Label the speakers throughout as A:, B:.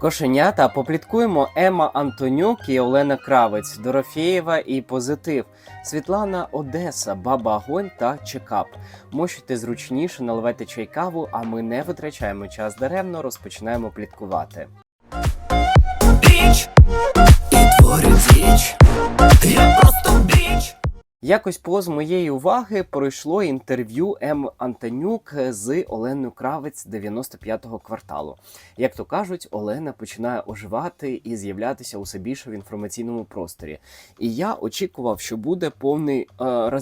A: Кошенята попліткуємо Ема Антонюк і Олена Кравець, Дорофєєва і Позитив, Світлана Одеса, Баба Огонь та Чекап. Мощуйте зручніше, наливайте чай каву, а ми не витрачаємо час даремно, розпочинаємо пліткувати. Якось повз моєї уваги пройшло інтерв'ю М. Антонюк з Оленою Кравець 95-го кварталу. Як то кажуть, Олена починає оживати і з'являтися усе більше в інформаційному просторі. І я очікував, що буде повний е,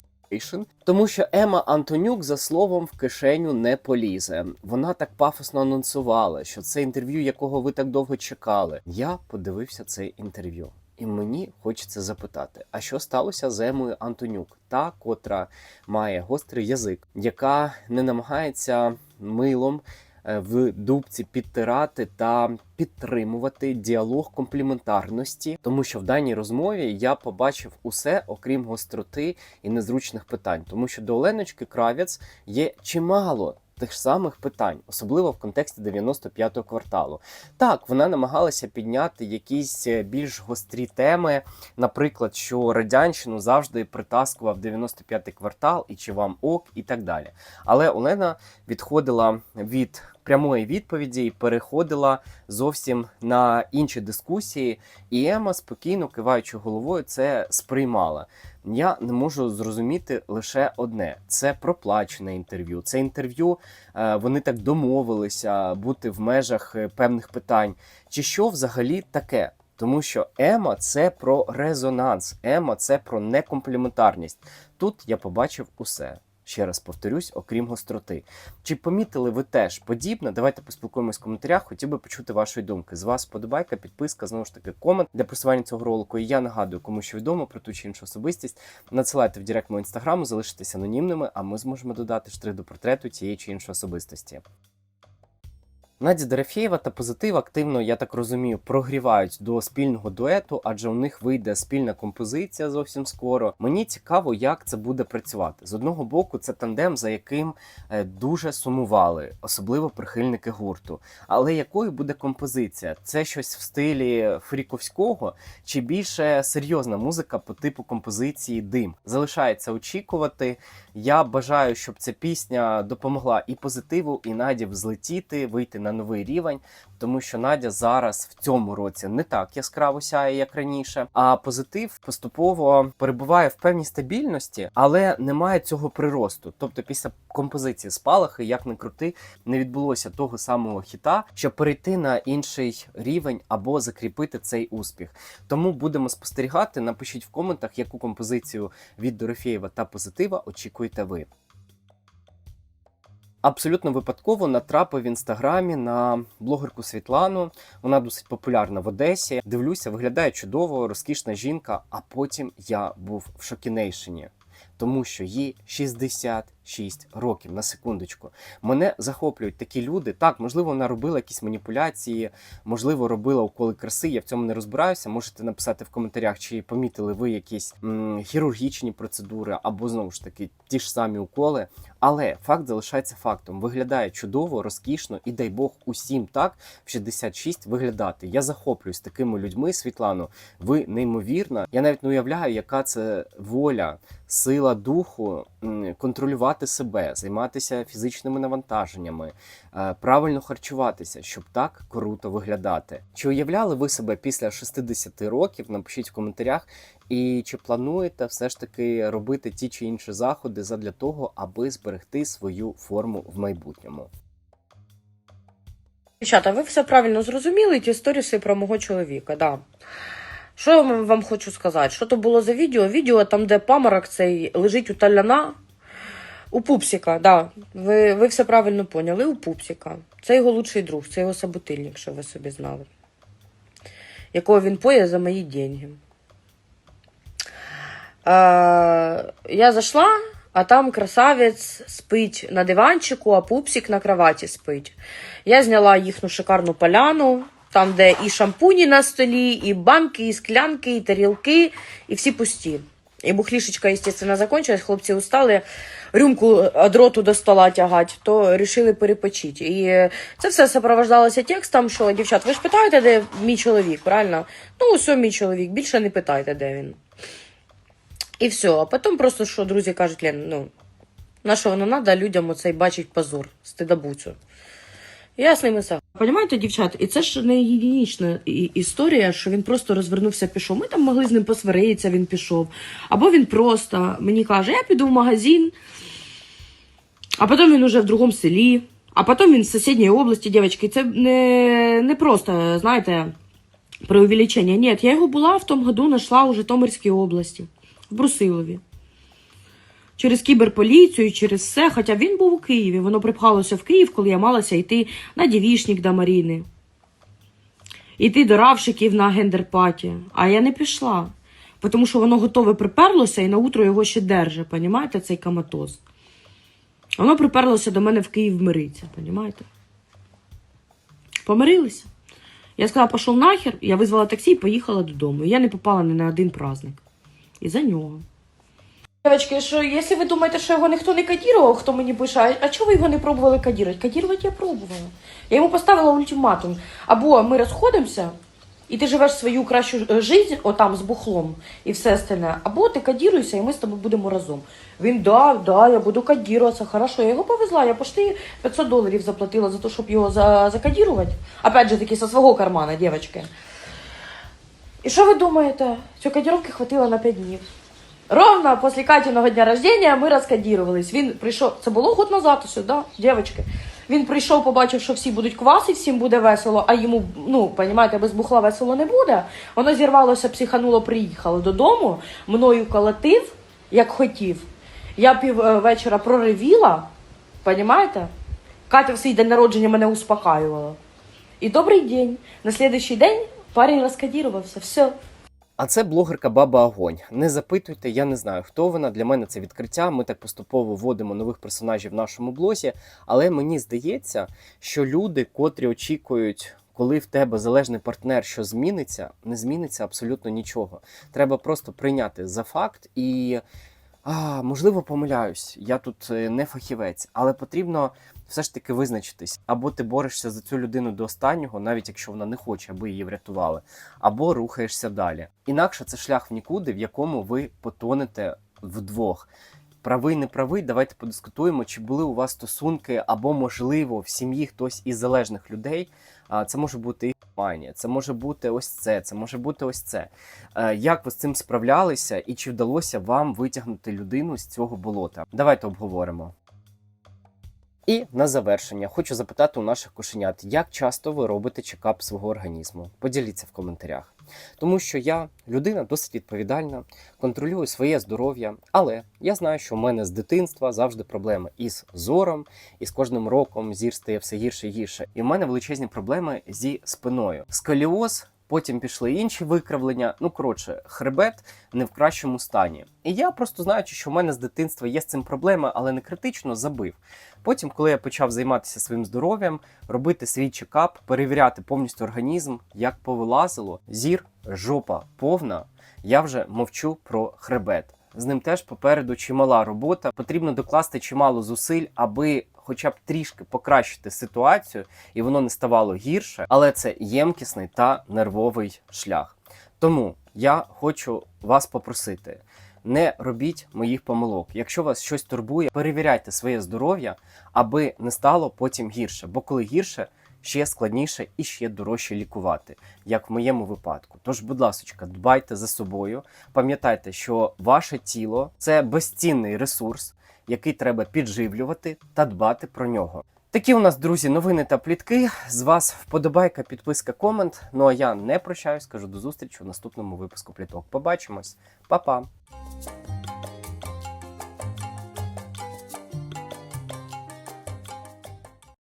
A: тому що Ема Антонюк за словом в кишеню не полізе. Вона так пафосно анонсувала, що це інтерв'ю, якого ви так довго чекали. Я подивився це інтерв'ю. І мені хочеться запитати, а що сталося з Емою Антонюк, та котра має гострий язик, яка не намагається милом е, в дубці підтирати та підтримувати діалог компліментарності, тому що в даній розмові я побачив усе, окрім гостроти і незручних питань, тому що до Оленочки Кравець є чимало. Тих самих питань, особливо в контексті 95-го кварталу. Так, вона намагалася підняти якісь е, більш гострі теми, наприклад, що радянщину завжди притаскував 95-й квартал і чи вам ок, і так далі. Але Олена відходила від прямої відповіді і переходила зовсім на інші дискусії. І Ема спокійно киваючи головою, це сприймала. Я не можу зрозуміти лише одне: це проплачене інтерв'ю. Це інтерв'ю е, вони так домовилися бути в межах е, певних питань. Чи що взагалі таке? Тому що Ема це про резонанс, Ема це про некомпліментарність. Тут я побачив усе. Ще раз повторюсь, окрім гостроти. Чи помітили ви теж подібне? Давайте поспілкуємось в коментарях. Хотів би почути вашої думки. З вас подобайка, підписка, знову ж таки, комент для просування цього ролику. І я нагадую, кому що відомо про ту чи іншу особистість. Надсилайте в директ мого інстаграму, залишитесь анонімними, а ми зможемо додати штрих до портрету тієї чи іншої особистості. Надя Дорофєєва та позитив активно, я так розумію, прогрівають до спільного дуету, адже у них вийде спільна композиція зовсім скоро. Мені цікаво, як це буде працювати. З одного боку, це тандем, за яким е, дуже сумували, особливо прихильники гурту. Але якою буде композиція? Це щось в стилі Фріковського чи більше серйозна музика по типу композиції Дим? Залишається очікувати. Я бажаю, щоб ця пісня допомогла і позитиву, і Наді взлетіти, вийти на новий рівень, тому що Надя зараз в цьому році не так яскраво сяє, як раніше. А позитив поступово перебуває в певній стабільності, але немає цього приросту. Тобто, після композиції спалахи, як не крути, не відбулося того самого хіта, щоб перейти на інший рівень або закріпити цей успіх. Тому будемо спостерігати. Напишіть в коментах, яку композицію від Дорофєєва та позитива очікуєте ви. Абсолютно випадково натрапив в інстаграмі на блогерку Світлану. Вона досить популярна в Одесі. Дивлюся, виглядає чудово, розкішна жінка. А потім я був в шокінейшені, тому що їй 66 років на секундочку. Мене захоплюють такі люди. Так, можливо, вона робила якісь маніпуляції, можливо, робила уколи краси. Я в цьому не розбираюся. Можете написати в коментарях, чи помітили ви якісь м, хірургічні процедури або знову ж таки ті ж самі уколи. Але факт залишається фактом. Виглядає чудово, розкішно і дай Бог усім так в 66 виглядати. Я захоплююсь такими людьми, Світлано. Ви неймовірна. Я навіть не уявляю, яка це воля, сила духу м, контролювати себе, займатися фізичними навантаженнями, е, правильно харчуватися, щоб так круто виглядати. Чи уявляли ви себе після 60 років? Напишіть в коментарях. І чи плануєте все ж таки робити ті чи інші заходи задля того, аби зберегти свою форму в майбутньому?
B: Дівчата, ви все правильно зрозуміли, ті сторіси про мого чоловіка, да. Що я вам хочу сказати? Що то було за відео? Відео там, де паморок цей лежить у таляна, у пупсика, да. Ви, ви все правильно поняли, у пупсика. Це його лучший друг, це його собутильник, що ви собі знали. Якого він поє за мої деньги. Е, я зайшла, а там красавець спить на диванчику, а пупсик на кроваті спить. Я зняла їхню шикарну поляну, там, де і шампуні на столі, і банки, і склянки, і тарілки, і всі пусті. І бухлішечка, естественно, закончилась, хлопці устали. Рюмку е, дроту до стола тягати, то вирішили перепочити. І е, це все сопровождалося текстом, що дівчат, ви ж питаєте, де мій чоловік, правильно? Ну, ось мій чоловік, більше не питайте, де він. І все. А потім просто, що друзі кажуть, Лен, ну, на що воно треба людям оцей бачить позор, стидобуцю. Я з сам. Понімаєте, дівчат, і це ж не єдинічна історія, що він просто розвернувся, пішов. Ми там могли з ним посваритися, він пішов. Або він просто мені каже, я піду в магазин, а потім він уже в другому селі, а потім він з сусідньої області, дівчатки. Це не, не просто, знаєте, преувеличення. Ні, я його була в тому году, знайшла у Житомирській області, в Брусилові. Через кіберполіцію, через все. Хоча він був у Києві. Воно припхалося в Київ, коли я малася йти на дівішник до Маріни. Йти до равшиків на гендерпаті. А я не пішла. Тому що воно готове приперлося і на утро його ще держи, понімаєте, цей каматоз. Воно приперлося до мене в Київ мириться, понімаєте? Помирилися. Я сказала, пішов нахер, я визвала таксі і поїхала додому. Я не попала ні на один праздник. І за нього. Девочки, що якщо ви думаєте, що його ніхто не кодірував, хто мені пише, а, чого ви його не пробували кодірувати? Кодірувати я пробувала. Я йому поставила ультиматум. Або ми розходимося, і ти живеш свою кращу е, життя отам з бухлом і все остальне, або ти кодіруєшся, і ми з тобою будемо разом. Він да, да, я буду кодіруватися, хорошо. Я його повезла, я почти 500 доларів заплатила за те, щоб його за, закодірувати. Опять же таки, со свого кармана, дівчатки. І що ви думаєте? Цю кодіровки хватило на 5 днів. Ровно після Катіного дня рождения ми розкодірувались. Він прийшов, це було год назад усе, да, дівчатки. Він прийшов, побачив, що всі будуть кваси, всім буде весело, а йому, ну, понімаєте, без бухла весело не буде. Воно зірвалося, психануло, приїхало додому, мною колотив, як хотів. Я пів е, проривіла, понімаєте? Катя в свій день народження мене успокаювала. І добрий день. На слідуючий день парень розкодірувався. Все.
A: А це блогерка Баба Огонь. Не запитуйте, я не знаю, хто вона. Для мене це відкриття. Ми так поступово вводимо нових персонажів в нашому блозі. Але мені здається, що люди, котрі очікують, коли в тебе залежний партнер, що зміниться, не зміниться абсолютно нічого. Треба просто прийняти за факт і. А, можливо, помиляюсь, я тут е, не фахівець, але потрібно все ж таки визначитись. Або ти борешся за цю людину до останнього, навіть якщо вона не хоче, аби її врятували, або рухаєшся далі. Інакше це шлях в нікуди, в якому ви потонете вдвох. Правий, не правий, давайте подискутуємо, чи були у вас стосунки, або, можливо, в сім'ї хтось із залежних людей. Це може бути і манія, це може бути ось це, це може бути ось це. Е, Як ви з цим справлялися, і чи вдалося вам витягнути людину з цього болота? Давайте обговоримо. І на завершення хочу запитати у наших кошенят, як часто ви робите чекап свого організму? Поділіться в коментарях. Тому що я людина досить відповідальна, контролюю своє здоров'я, але я знаю, що в мене з дитинства завжди проблеми із зором, і з кожним роком зір стає все гірше і гірше. І в мене величезні проблеми зі спиною. Сколіоз, потім пішли інші викривлення. Ну коротше, хребет не в кращому стані. І я просто знаючи, що в мене з дитинства є з цим проблеми, але не критично, забив. Потім, коли я почав займатися своїм здоров'ям, робити свій чекап, перевіряти повністю організм, як повилазило, зір, жопа повна, я вже мовчу про хребет. З ним теж попереду чимала робота. Потрібно докласти чимало зусиль, аби хоча б трішки покращити ситуацію, і воно не ставало гірше, але це ємкісний та нервовий шлях. Тому я хочу вас попросити. Не робіть моїх помилок. Якщо вас щось турбує, перевіряйте своє здоров'я, аби не стало потім гірше. Бо коли гірше, ще складніше і ще дорожче лікувати, як в моєму випадку. Тож, будь ласка, дбайте за собою, пам'ятайте, що ваше тіло це безцінний ресурс, який треба підживлювати та дбати про нього. Такі у нас, друзі, новини та плітки. З вас вподобайка, підписка, комент. Ну а я не прощаюсь, кажу до зустрічі у наступному випуску пліток. Побачимось, Па-па!